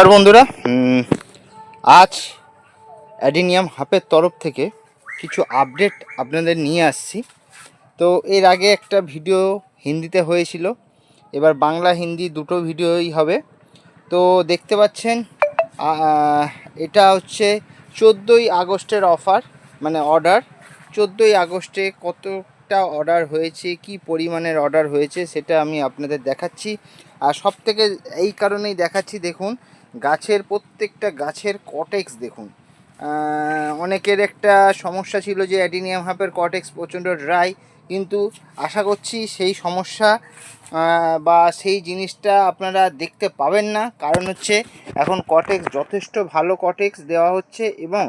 আর বন্ধুরা আজ অ্যাডিনিয়াম হাপের তরফ থেকে কিছু আপডেট আপনাদের নিয়ে আসছি। তো এর আগে একটা ভিডিও হিন্দিতে হয়েছিল, এবার বাংলা হিন্দি দুটো ভিডিওই হবে। তো দেখতে পাচ্ছেন এটা হচ্ছে চোদ্দোই আগস্টের অফার মানে অর্ডার। চোদ্দোই আগস্টে কতটা অর্ডার হয়েছে, কি পরিমাণের অর্ডার হয়েছে সেটা আমি আপনাদের দেখাচ্ছি। আর সব থেকে এই কারণেই দেখাচ্ছি, দেখুন, গাছের প্রত্যেকটা গাছের কটেক্স দেখুন। অনেকের একটা সমস্যা ছিল যে অ্যাডিনিয়াম হাফের কটেক্স প্রচণ্ড ড্রাই কিন্তু আশা করছি সেই সমস্যা বা সেই জিনিসটা আপনারা দেখতে পাবেন না। কারণ হচ্ছে, এখন কটেক্স যথেষ্ট ভালো কটেক্স দেওয়া হচ্ছে এবং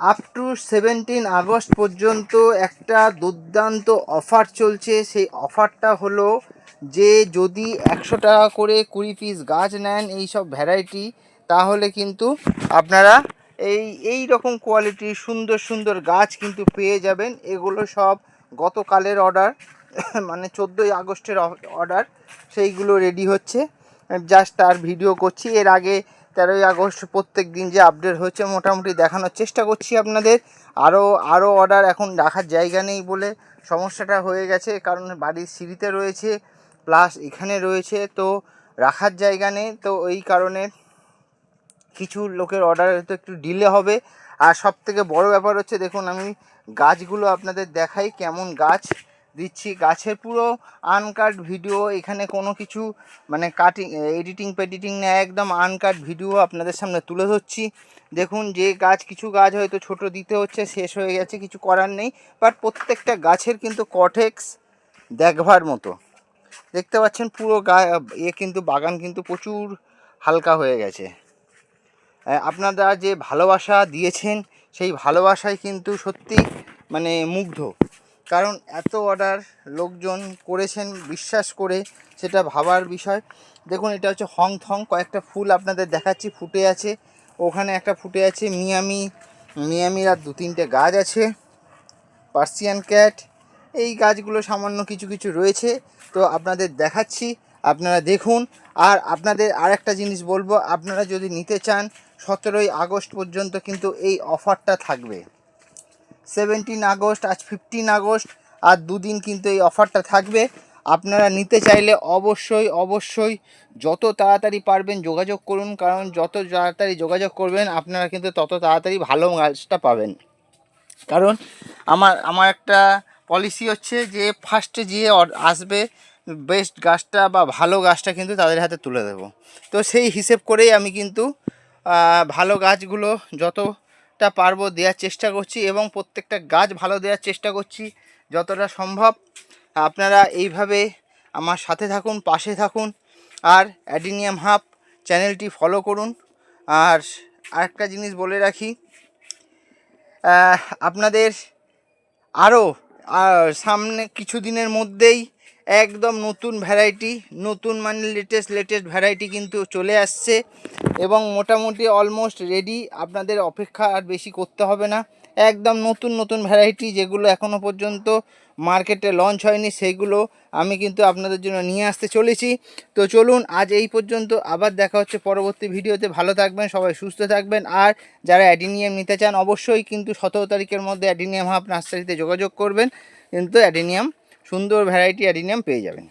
আপ টু সেভেন্টিন আগস্ট পর্যন্ত একটা দুর্দান্ত অফার চলছে। সেই অফারটা হলো যে যদি একশো টাকা করে কুড়ি পিস গাছ নেন এই সব ভ্যারাইটি তাহলে কিন্তু আপনারা এই এই রকম কোয়ালিটির সুন্দর সুন্দর গাছ কিন্তু পেয়ে যাবেন। এগুলো সব গতকালের অর্ডার মানে চোদ্দোই আগস্টের অর্ডার সেইগুলো রেডি হচ্ছে। জাস্ট তার ভিডিও করছি। এর আগে তেরোই আগস্ট প্রত্যেক দিন যে আপডেট হচ্ছে মোটামুটি দেখানোর চেষ্টা করছি আপনাদের। আরও আরও অর্ডার এখন রাখার জায়গা নেই বলে সমস্যাটা হয়ে গেছে, কারণ বাড়ির সিঁড়িতে রয়েছে প্লাস এখানে রয়েছে, তো রাখার জায়গা নেই, তো এই কারণে কিছু লোকের অর্ডার হয়তো একটু ডিলে হবে। আর সব থেকে বড় ব্যাপার হচ্ছে, দেখুন আমি গাছগুলো আপনাদের দেখাই, কেমন গাছ। দিচ্ছি। গাছের পুরো আনকাট ভিডিও এখানে কোনো কিছু মানে কাটিং এডিটিং পেডিটিং না, একদম আনকাট ভিডিও আপনাদের সামনে তুলে ধরছি। দেখুন, যে গাছ, কিছু গাছ হয়তো ছোট দিতে হচ্ছে, শেষ হয়ে গেছে, কিছু করার নেই বাট প্রত্যেকটা গাছের কিন্তু কটেক্স দেখবার মতো। দেখতে পাচ্ছেন, পুরো গা, এ কিন্তু, বাগান কিন্তু প্রচুর হালকা হয়ে গেছে। আপনারা যে ভালোবাসা দিয়েছেন, সেই ভালোবাসায় কিন্তু সত্যি মানে মুগ্ধ। কারণ এত অর্ডার লোকজন করেছেন, বিশ্বাস করে সেটা ভাবার বিষয়। দেখুন, এটা হচ্ছে হং থং কয়েকটা ফুল আপনাদের দেখাচ্ছি, ফুটে আছে। ওখানে একটা ফুটে আছে মিয়ামি, মিয়ামির আর দু তিনটে গাছ আছে, পার্সিয়ান ক্যাট। এই গাছগুলো সামান্য কিছু কিছু রয়েছে, তো আপনাদের দেখাচ্ছি, আপনারা দেখুন। আর আপনাদের আরেকটা জিনিস বলব, আপনারা যদি নিতে চান, সতেরোই আগস্ট পর্যন্ত কিন্তু এই অফারটা থাকবে। সেভেন্টিন আগস্ট, আজ ফিফটিন আগস্ট, আর দুদিন কিন্তু এই অফারটা থাকবে। আপনারা নিতে চাইলে অবশ্যই অবশ্যই যত তাড়াতাড়ি পারবেন যোগাযোগ করুন, কারণ যত তাড়াতাড়ি যোগাযোগ করবেন, আপনারা কিন্তু তত তাড়াতাড়ি ভালো গাছটা পাবেন। কারণ আমার আমার একটা পলিসি হচ্ছে যে ফার্স্টে যে আসবে বেস্ট গাছটা বা ভালো গাছটা কিন্তু তাদের হাতে তুলে দেবো। তো সেই হিসেব করেই আমি কিন্তু ভালো গাছগুলো যতটা পারব দেওয়ার চেষ্টা করছি এবং প্রত্যেকটা গাছ ভালো দেওয়ার চেষ্টা করছি যতটা সম্ভব। আপনারা এইভাবে আমার সাথে থাকুন, পাশে থাকুন আর অ্যাডিনিয়াম হাব চ্যানেলটি ফলো করুন। আর আরেকটা জিনিস বলে রাখি আপনাদের আরও সামনে কিছু দিনের মধ্যেই একদম নতুন ভ্যারাইটি নতুন মানে লেটেস্ট লেটেস্ট ভ্যারাইটি কিন্তু চলে আসছে এবং মোটামুটি অলমোস্ট রেডি আপনাদের অপেক্ষা আর বেশি করতে হবে না। একদম নতুন নতুন ভ্যারাইটি যেগুলো এখনও পর্যন্ত মার্কেটে লঞ্চ হয়নি সেইগুলো আমি কিন্তু আপনাদের জন্য নিয়ে আসতে চলেছি। তো চলুন আজ এই পর্যন্ত, আবার দেখা হচ্ছে পরবর্তী ভিডিওতে। ভালো থাকবেন, সবাই সুস্থ থাকবেন। আর যারা অ্যাডিনিয়াম নিতে চান, অবশ্যই কিন্তু সতেরো তারিখের মধ্যে অ্যাডিনিয়াম হাফ নার্সারিতে যোগাযোগ করবেন। কিন্তু অ্যাডিনিয়াম সুন্দর ভ্যারাইটি অ্যাডিনিয়াম পেয়ে যাবেন।